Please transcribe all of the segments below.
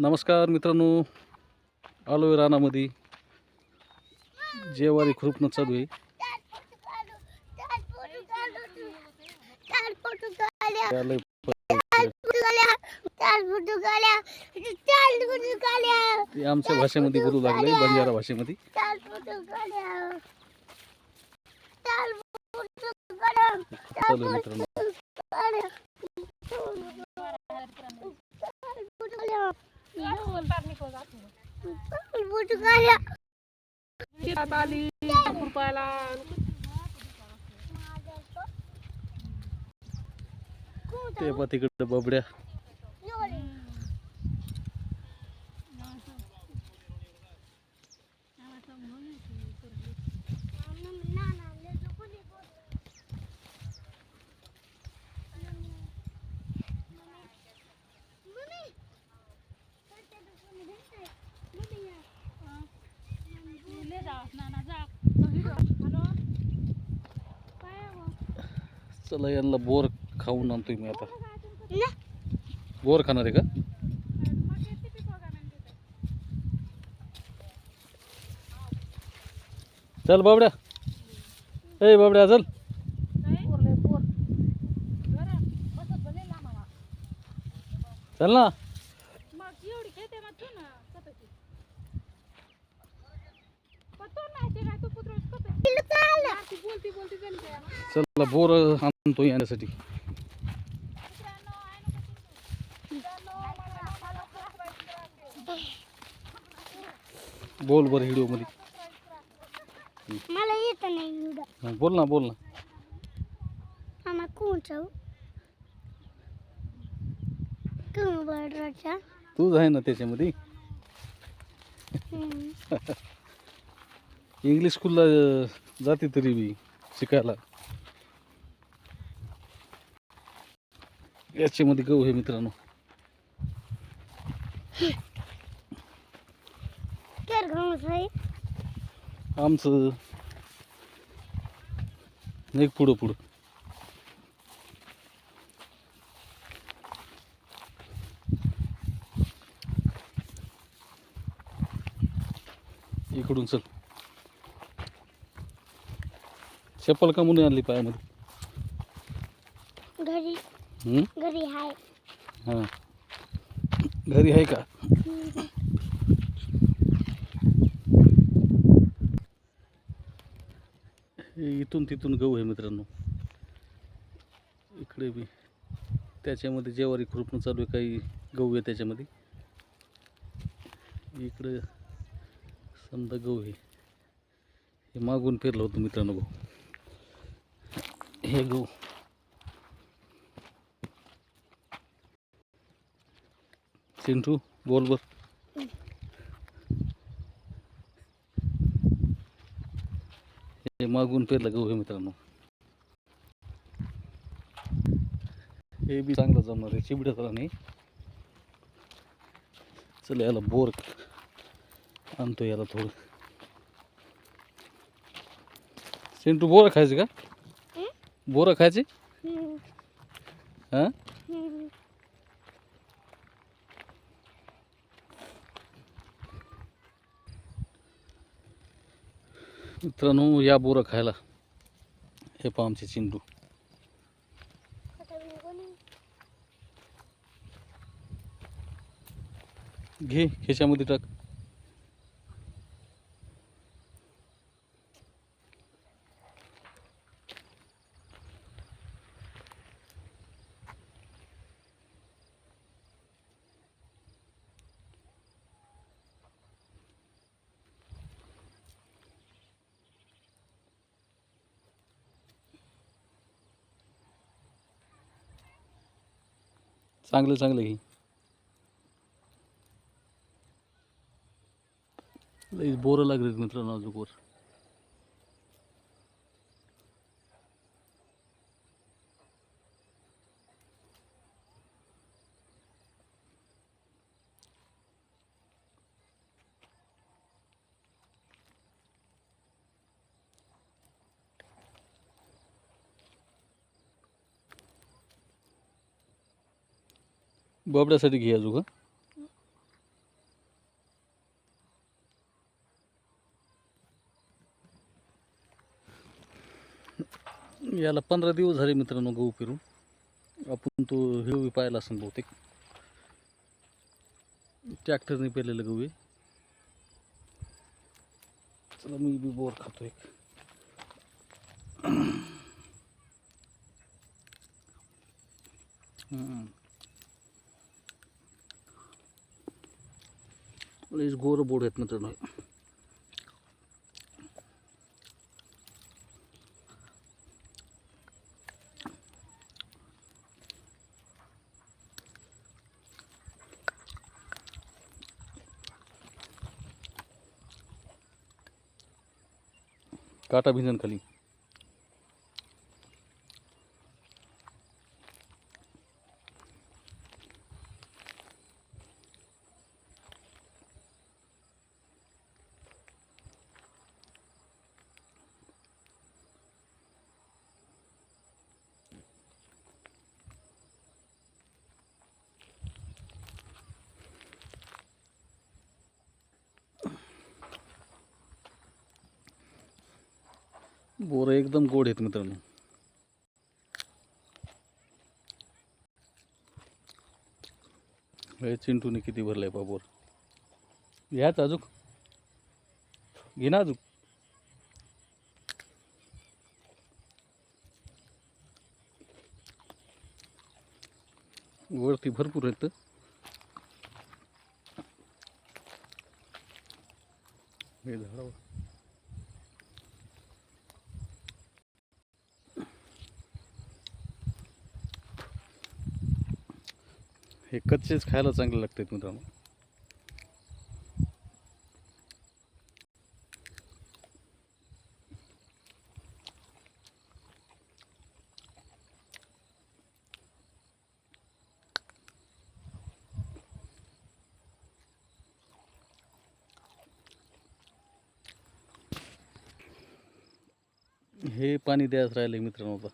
नमस्कार मित्रांनो. आलोय रानामध्ये. जेवारी खुरपणं चालू आहे. ते आमच्या भाषेमध्ये बोलू लागले बंजारा भाषेमध्ये. चालू मित्रांनो. शेतात आली खुरपायला ते तिकडे बबड्या. चला यांना बोर खाऊन आणतोय मी आता. बोर खाणार आहे का? चल बाबड्या. ए बाबड्या चल. चल ना. चला बोर आणतो येण्यासाठी. बोल बरं व्हिडिओमध्ये. मला येत नाही बोल ना बोल ना. मामा कोण जाऊ? तूच आहे ना त्याच्यामध्ये? इंग्लिश स्कूलला जाते तरी बी शिकायला. याच्यामध्ये गहू आहे मित्रांनो. आमचं एक पुढं पुढं. इकडून चल. चप्पल का म्हणून आणली पायामध्ये? घरी? घरी हाय. हां. घरी आहे का? हे इथून तिथून गहू आहे मित्रांनो. इकडे बी. त्याच्यामध्ये जेवारी खुरपणं चालू आहे काही गहू आहे त्याच्यामध्ये. इकडे समजा गहू आहे. हे मागून पेरलं होतं मित्रांनो गहू. हे गहू चिंटू बोल बर हे मागून पेरलं गहू हे मित्रांनो. हे बी चांगलं जमणार आहे चिबड्या करा नाही. चल याला बोर आणतो याला थोडं. चिंटू बोर खायचं का? बोरं खायचे? हां? मित्रांनो या बोरं खायला. हे पहा आमचे चिंटू घे खेच्यामध्ये टाक. चांगलं चांगलं घे. लई बोरं लागलेत मित्रांनो अजून वर. बोबड्यासाठी घे अजून याला पंधरा दिवस झाले मित्रांनो गहू फिरून आपण तो हिरवी पाहिला असेल बहुतेक. ट्रॅक्टरने पेरलेलं गहू आहे. मी बी बोर खातो एक हम्म. गोर बोड आहेत मित्रांनो हे. काटा भिंजन खाली बोरं एकदम गोड आहेत मित्रांनो. हे चिंटूने किती भरलाय बा बोर. घ्याच अजूक घे ना अजूक वरती भरपूर आहेत. हे झाडावर. हे कच्चेच खायला चांगले लागतात मित्रांनो. हे पाणी द्यायचं राहिले मित्रांनो आता.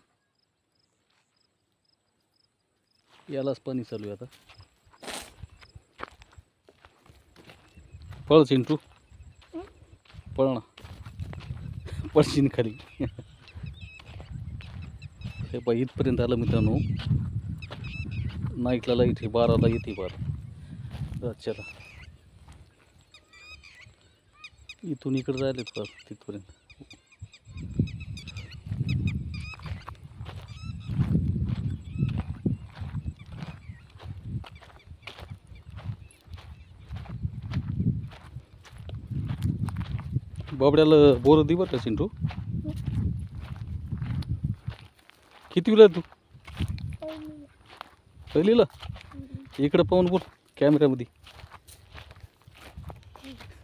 यालाच पाणी चालू आहे आता. पळ चिंटू. पळ ना. पळशीन खाली हे पा इथपर्यंत आलं मित्रांनो. नाईटला लाइट हे बाराला येते बारा. रातच्याला इथून इकडे जायला तिथपर्यंत. बाबड्याला बोर दे बरं का चिंटू किती वेळा तू? पहिलीला इकडं पाहून बोल कॅमेऱ्यामध्ये.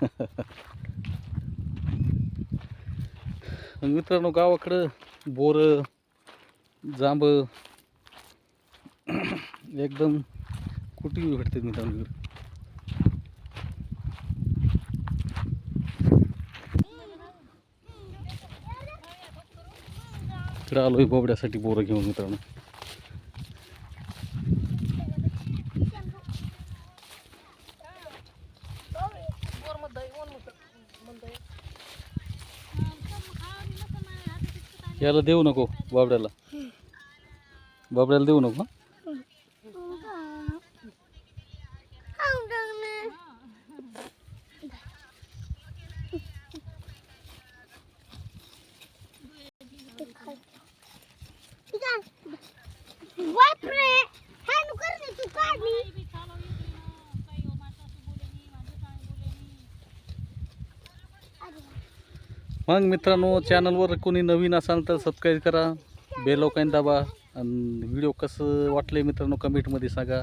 मित्रांनो गावाकडं बोर जांब एकदम कुठे भेटते मित्रांनो इकडं. आलो आलोय बोबड्यासाठी बोरं घेऊन मित्रांनो याला देऊ नको बाबड्याला बाबड्याला देऊ नको मग मित्रांनो चॅनलवर कोणी नवीन असाल तर सबस्क्राईब करा. बेल दाबा. आणि व्हिडिओ कसं वाटले मित्रांनो कमेंटमध्ये सांगा.